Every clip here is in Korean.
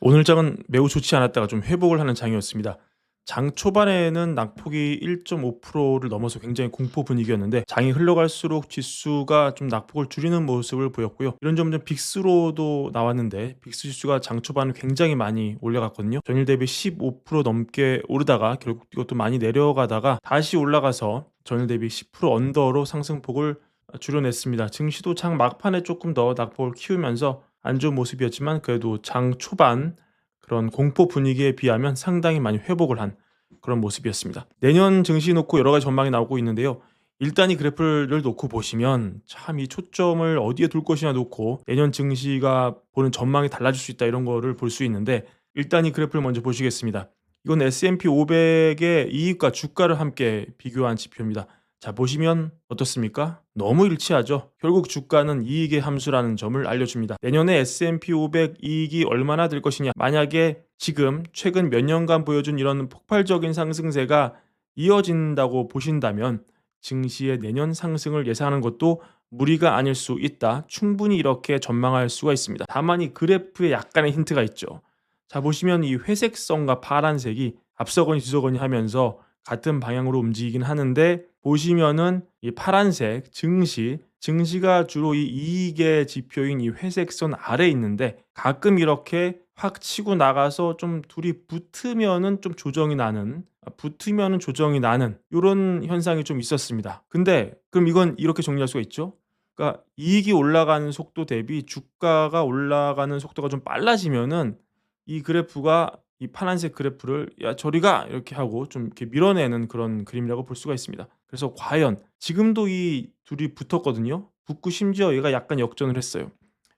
오늘 장은 매우 좋지 않았다가 좀 회복을 하는 장이었습니다. 장 초반에는 낙폭이 1.5%를 넘어서 굉장히 공포 분위기였는데 장이 흘러갈수록 지수가 좀 낙폭을 줄이는 모습을 보였고요. 이런 점점 빅스로도 나왔는데 빅스 지수가 장 초반 굉장히 많이 올라갔거든요. 전일 대비 15% 넘게 오르다가 결국 이것도 많이 내려가다가 다시 올라가서 전일 대비 10% 언더로 상승폭을 줄여냈습니다. 증시도 장 막판에 조금 더 낙폭을 키우면서 안 좋은 모습이었지만 그래도 장 초반 그런 공포 분위기에 비하면 상당히 많이 회복을 한 그런 모습이었습니다. 내년 증시 놓고 여러 가지 전망이 나오고 있는데요. 일단 이 그래프를 놓고 보시면 참 이 초점을 어디에 둘 것이냐 놓고 내년 증시가 보는 전망이 달라질 수 있다 이런 거를 볼 수 있는데 일단 이 그래프를 먼저 보시겠습니다. 이건 S&P 500의 이익과 주가를 함께 비교한 지표입니다. 자, 보시면 어떻습니까? 너무 일치하죠. 결국 주가는 이익의 함수라는 점을 알려줍니다. 내년에 S&P 500 이익이 얼마나 될 것이냐. 만약에 지금 최근 몇 년간 보여준 이런 폭발적인 상승세가 이어진다고 보신다면 증시의 내년 상승을 예상하는 것도 무리가 아닐 수 있다. 충분히 이렇게 전망할 수가 있습니다. 다만 이 그래프에 약간의 힌트가 있죠. 자, 보시면 이 회색선과 파란색이 앞서거니 뒤서거니 하면서 같은 방향으로 움직이긴 하는데 보시면은 이 파란색 증시 증시가 주로 이 이익의 지표인 이 회색 선 아래 있는데 가끔 이렇게 확 치고 나가서 좀 둘이 붙으면은 좀 조정이 나는 아, 붙으면은 조정이 나는 이런 현상이 좀 있었습니다. 근데 그럼 이건 이렇게 정리할 수가 있죠. 그러니까 이익이 올라가는 속도 대비 주가가 올라가는 속도가 좀 빨라지면은 이 그래프가 이 파란색 그래프를 야 저리 가 이렇게 하고 좀 이렇게 밀어내는 그런 그림이라고 볼 수가 있습니다. 그래서 과연 지금도 이 둘이 붙었거든요. 붙고 심지어 얘가 약간 역전을 했어요.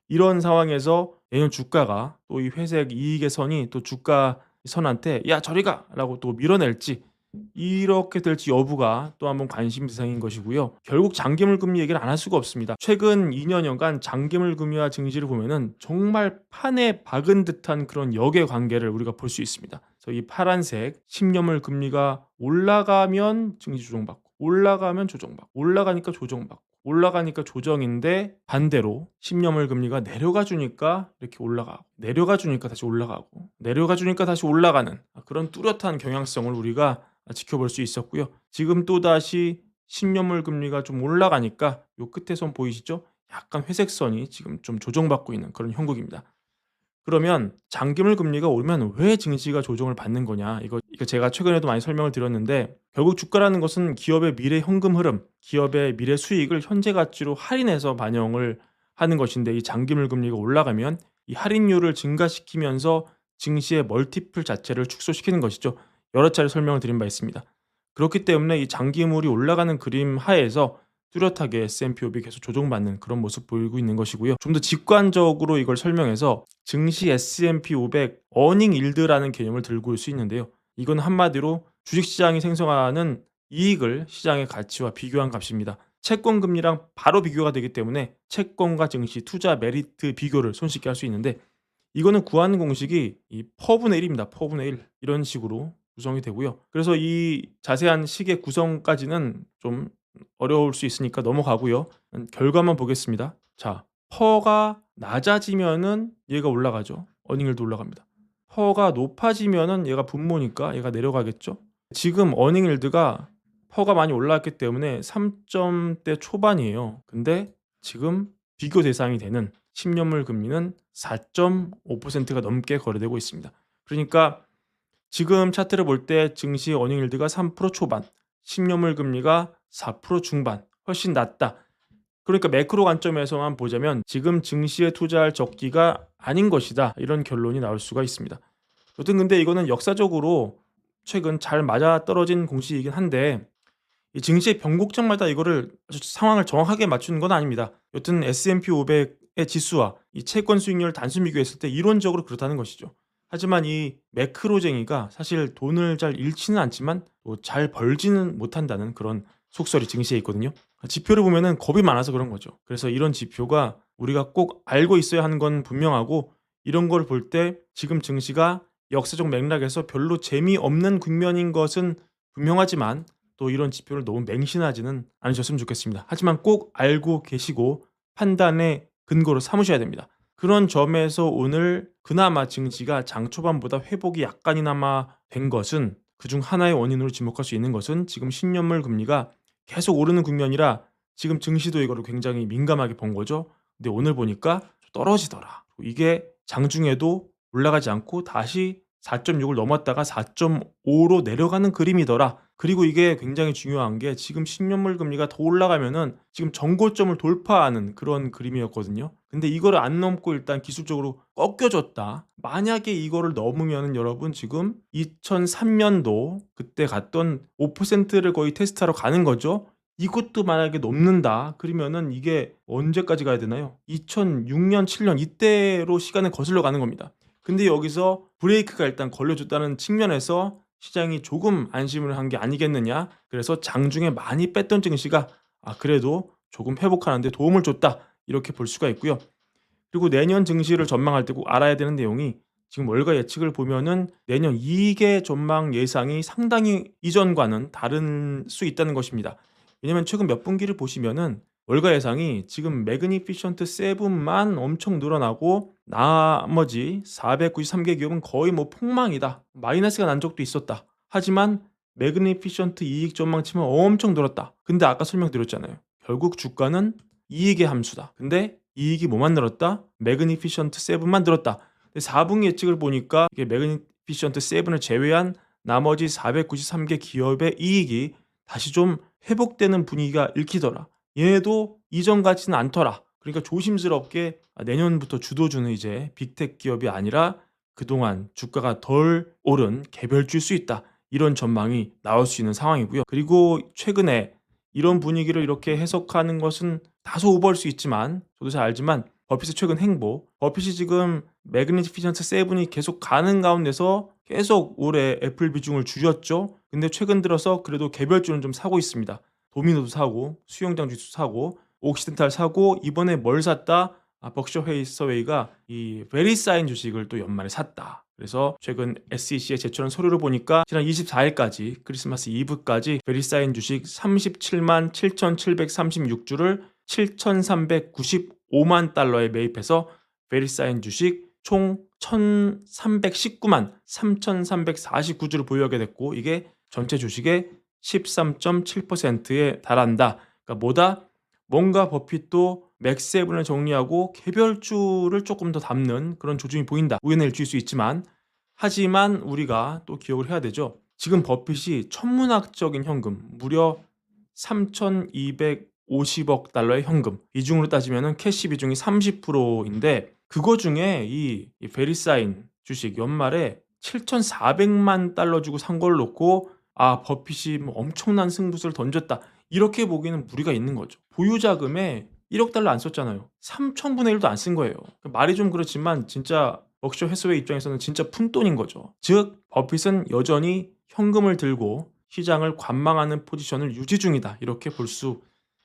이런 상황에서 내년 주가가 또 이 회색 이익의 선이 또 주가 선한테 야 저리 가라고 또 밀어낼지 이렇게 될지 여부가 또 한번 관심 대상인 것이고요. 결국 장기물 금리 얘기를 안 할 수가 없습니다. 최근 2년여간 장기물 금리와 증시를 보면은 정말 판에 박은 듯한 그런 역의 관계를 우리가 볼 수 있습니다. 그래서 이 파란색 10년물 금리가 올라가면 증시 조정받고 올라가면 조정받고 올라가니까 조정받고 올라가니까 조정인데 반대로 10년물 금리가 내려가 주니까 이렇게 올라가고 내려가 주니까 다시 올라가고 내려가 주니까 다시 올라가는 그런 뚜렷한 경향성을 우리가 지켜볼 수 있었고요. 지금 또다시 10년물 금리가 좀 올라가니까 요 끝에 선 보이시죠? 약간 회색 선이 지금 좀 조정받고 있는 그런 형국입니다. 그러면 장기물 금리가 오르면 왜 증시가 조정을 받는 거냐? 이거, 이거 제가 최근에도 많이 설명을 드렸는데 결국 주가라는 것은 기업의 미래 현금 흐름, 기업의 미래 수익을 현재 가치로 할인해서 반영을 하는 것인데 이 장기물 금리가 올라가면 이 할인율을 증가시키면서 증시의 멀티플 자체를 축소시키는 것이죠. 여러 차례 설명을 드린 바 있습니다. 그렇기 때문에 이 장기물이 올라가는 그림 하에서 뚜렷하게 S&P 500이 계속 조정받는 그런 모습 보이고 있는 것이고요. 좀 더 직관적으로 이걸 설명해서 증시 S&P 500 어닝 일드라는 개념을 들고 올 수 있는데요. 이건 한마디로 주식시장이 생성하는 이익을 시장의 가치와 비교한 값입니다. 채권 금리랑 바로 비교가 되기 때문에 채권과 증시 투자 메리트 비교를 손쉽게 할 수 있는데 이거는 구하는 공식이 이 퍼분의 1입니다. 퍼분의 1 이런 식으로 구성이 되고요. 그래서 이 자세한 식의 구성까지는 좀 어려울 수 있으니까 넘어가고요. 결과만 보겠습니다. 자, 퍼가 낮아지면은 얘가 올라가죠. 어닝일도 올라갑니다. 퍼가 높아지면은 얘가 분모니까 얘가 내려가겠죠. 지금 어닝일드가 퍼가 많이 올라왔기 때문에 3점대 초반이에요. 근데 지금 비교 대상이 되는 10년물 금리는 4.5%가 넘게 거래되고 있습니다. 그러니까 지금 차트를 볼 때 증시 어닝일드가 3% 초반, 10년물 금리가 4% 중반, 훨씬 낮다. 그러니까 매크로 관점에서만 보자면 지금 증시에 투자할 적기가 아닌 것이다. 이런 결론이 나올 수가 있습니다. 여튼 근데 이거는 역사적으로 최근 잘 맞아 떨어진 공식이긴 한데 이 증시의 변곡점마다 이거를 상황을 정확하게 맞추는 건 아닙니다. 여튼 S&P 500의 지수와 이 채권 수익률 단순 비교했을 때 이론적으로 그렇다는 것이죠. 하지만 이 매크로쟁이가 사실 돈을 잘 잃지는 않지만 잘 벌지는 못한다는 그런 속설이 증시에 있거든요. 지표를 보면은 겁이 많아서 그런 거죠. 그래서 이런 지표가 우리가 꼭 알고 있어야 하는 건 분명하고 이런 걸 볼 때 지금 증시가 역사적 맥락에서 별로 재미없는 국면인 것은 분명하지만 또 이런 지표를 너무 맹신하지는 않으셨으면 좋겠습니다. 하지만 꼭 알고 계시고 판단의 근거로 삼으셔야 됩니다. 그런 점에서 오늘 그나마 증시가 장 초반보다 회복이 약간이나마 된 것은 그중 하나의 원인으로 지목할 수 있는 것은 지금 신년물 금리가 계속 오르는 국면이라 지금 증시도 이거를 굉장히 민감하게 본 거죠. 근데 오늘 보니까 떨어지더라. 이게 장중에도 올라가지 않고 다시 4.6을 넘었다가 4.5로 내려가는 그림이더라. 그리고 이게 굉장히 중요한 게 지금 신년물 금리가 더 올라가면은 지금 정고점을 돌파하는 그런 그림이었거든요. 근데 이거를 안 넘고 일단 기술적으로 꺾여졌다. 만약에 이거를 넘으면은 여러분 지금 2003년도 그때 갔던 5%를 거의 테스트하러 가는 거죠. 이것도 만약에 넘는다. 그러면은 이게 언제까지 가야 되나요? 2006년, 7년 이때로 시간을 거슬러 가는 겁니다. 근데 여기서 브레이크가 일단 걸려줬다는 측면에서 시장이 조금 안심을 한 게 아니겠느냐. 그래서 장중에 많이 뺐던 증시가 아 그래도 조금 회복하는데 도움을 줬다. 이렇게 볼 수가 있고요. 그리고 내년 증시를 전망할 때꼭 알아야 되는 내용이 지금 월가 예측을 보면은 내년 이익의 전망 예상이 상당히 이전과는 다른 수 있다는 것입니다. 왜냐면 최근 몇 분기를 보시면은 월가 예상이 지금 매그니피션트 7만 엄청 늘어나고 나머지 493개 기업은 거의 뭐 폭망이다. 마이너스가 난 적도 있었다. 하지만 매그니피션트 이익 전망치면 엄청 늘었다. 근데 아까 설명드렸잖아요. 결국 주가는 이익의 함수다. 근데 이익이 뭐만 늘었다? 매그니피션트 7만 늘었다. 근데 4분기 예측을 보니까 이게 매그니피션트 7을 제외한 나머지 493개 기업의 이익이 다시 좀 회복되는 분위기가 읽히더라. 얘도 이전 같지는 않더라. 그러니까 조심스럽게 내년부터 주도주는 이제 빅텍 기업이 아니라 그동안 주가가 덜 오른 개별주일 수 있다. 이런 전망이 나올 수 있는 상황이고요. 그리고 최근에 이런 분위기를 이렇게 해석하는 것은 다소 오버할 수 있지만 저도 잘 알지만 버핏의 최근 행보 버핏이 지금 매그니피션트 세븐이 계속 가는 가운데서 계속 올해 애플 비중을 줄였죠. 근데 최근 들어서 그래도 개별주는 좀 사고 있습니다. 도미노도 사고 수영장 주스 사고 옥시덴탈 사고 이번에 뭘 샀다? 아, 벅셔 헤이서웨이가 이 베리사인 주식을 또 연말에 샀다. 그래서 최근 SEC에 제출한 서류를 보니까 지난 24일까지 크리스마스 이브까지 베리사인 주식 37만 7,736주를 7,395만 달러에 매입해서 베리사인 주식 총 1,319만 3,349주를 보유하게 됐고 이게 전체 주식의 13.7%에 달한다. 그러니까 뭐다? 뭔가 버핏도 맥세븐을 정리하고 개별주를 조금 더 담는 그런 조짐이 보인다. 우연의 일주일 수 있지만 하지만 우리가 또 기억을 해야 되죠. 지금 버핏이 천문학적인 현금 무려 3,250억 달러의 현금 비중으로 따지면 캐시 비중이 30%인데 그거 중에 이, 이 베리사인 주식 연말에 7,400만 달러 주고 산 걸 놓고 아 버핏이 뭐 엄청난 승부수를 던졌다 이렇게 보기에는 무리가 있는 거죠. 보유 자금에 1억 달러 안 썼잖아요. 3천분의 1도 안 쓴 거예요. 말이 좀 그렇지만 진짜 벅셔 해소의 입장에서는 진짜 푼돈인 거죠. 즉 버핏은 여전히 현금을 들고 시장을 관망하는 포지션을 유지 중이다. 이렇게 볼 수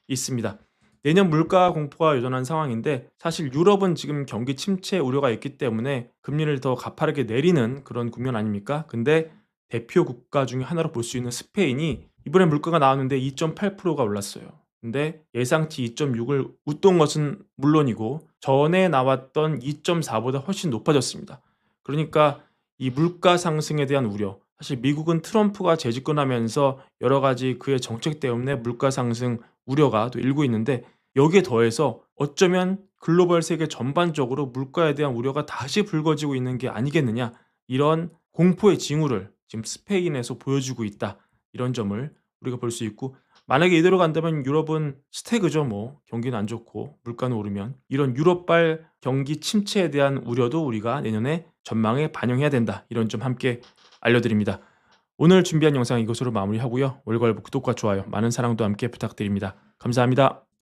있습니다. 내년 물가 공포가 여전한 상황인데 사실 유럽은 지금 경기 침체 우려가 있기 때문에 금리를 더 가파르게 내리는 그런 국면 아닙니까? 근데 대표 국가 중에 하나로 볼 수 있는 스페인이 이번에 물가가 나왔는데 2.8%가 올랐어요. 근데 예상치 2.6을 웃돈 것은 물론이고 전에 나왔던 2.4보다 훨씬 높아졌습니다. 그러니까 이 물가 상승에 대한 우려. 사실 미국은 트럼프가 재집권하면서 여러 가지 그의 정책 때문에 물가 상승 우려가 또 일고 있는데 여기에 더해서 어쩌면 글로벌 세계 전반적으로 물가에 대한 우려가 다시 불거지고 있는 게 아니겠느냐 이런 공포의 징후를 지금 스페인에서 보여주고 있다 이런 점을 우리가 볼 수 있고 만약에 이대로 간다면 유럽은 스태그죠 뭐 경기는 안 좋고 물가는 오르면 이런 유럽발 경기 침체에 대한 우려도 우리가 내년에 전망에 반영해야 된다 이런 점 함께 알려드립니다. 오늘 준비한 영상 이것으로 마무리하고요. 월괄부 구독과 좋아요 많은 사랑도 함께 부탁드립니다. 감사합니다.